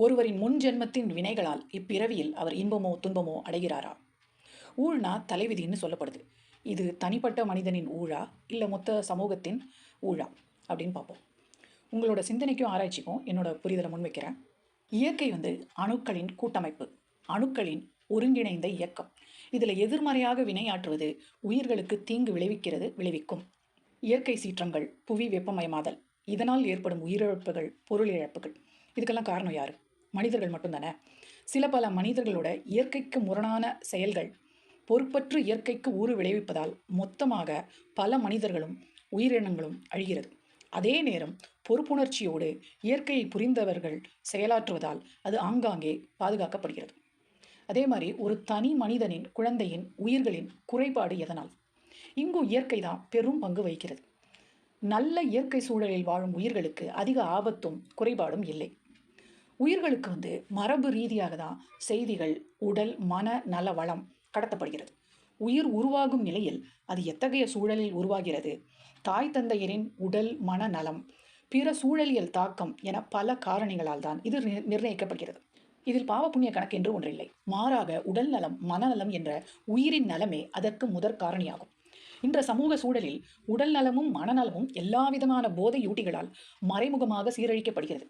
ஒருவரின் முன் ஜென்மத்தின் வினைகளால் இப்பிறவியில் அவர் இன்பமோ துன்பமோ அடைகிறாரா? ஊழ்னா தலைவிதின்னு சொல்லப்படுது. இது தனிப்பட்ட மனிதனின் ஊழா இல்லை மொத்த சமூகத்தின் ஊழா அப்படின்னு பார்ப்போம். உங்களோட சிந்தனைக்கும் ஆராய்ச்சிக்கும் என்னோட புரிதலை முன்வைக்கிறேன். இயற்கை வந்து அணுக்களின் கூட்டமைப்பு அணுக்களின் ஒருங்கிணைந்த இயக்கம். இதில் எதிர்மறையாக வினையாற்றுவது உயிர்களுக்கு தீங்கு விளைவிக்கிறது விளைவிக்கும். இயற்கை சீற்றங்கள் புவி வெப்பமயமாதல் இதனால் ஏற்படும் உயிரிழப்புகள் பொருள் இழப்புகள். இதுக்கெல்லாம் காரணம் யார்? மனிதர்கள் மட்டும்தானே? சில பல மனிதர்களோட இயற்கைக்கு முரணான செயல்கள் பொறுப்பற்று இயற்கைக்கு ஊறு விளைவிப்பதால் மொத்தமாக பல மனிதர்களும் உயிரினங்களும் அழிகிறது. அதே நேரம் பொறுப்புணர்ச்சியோடு இயற்கையை புரிந்தவர்கள் செயலாற்றுவதால் அது ஆங்காங்கே பாதுகாக்கப்படுகிறது. அதே மாதிரி ஒரு தனி மனிதனின் குழந்தையின் உயிர்களின் குறைபாடு எதனால்? இங்கும் இயற்கை தான் பெரும் பங்கு வகிக்கிறது. நல்ல இயற்கை சூழலில் வாழும் உயிர்களுக்கு அதிக ஆபத்தும் குறைபாடும் இல்லை. உயிர்களுக்கு வந்து மரபு ரீதியாக தான் செய்திகள் உடல் மன நல வளம் கடத்தப்படுகிறது. உயிர் உருவாகும் நிலையில் அது எத்தகைய சூழலில் உருவாகிறது? தாய் தந்தையரின் உடல் மன நலம் பிற சூழலியல் தாக்கம் என பல காரணிகளால் தான் இது நிர்ணயிக்கப்படுகிறது. இதில் பாவ புண்ணிய கணக்கு என்று ஒன்றில்லை மாறாக உடல் நலம் மனநலம் என்ற உயிரின் நலமே அதற்கு முதற் காரணியாகும். இன்ற சமூக சூழலில் உடல் நலமும் மனநலமும் எல்லாவிதமான போதையூட்டிகளால் மறைமுகமாக சீரழிக்கப்படுகிறது.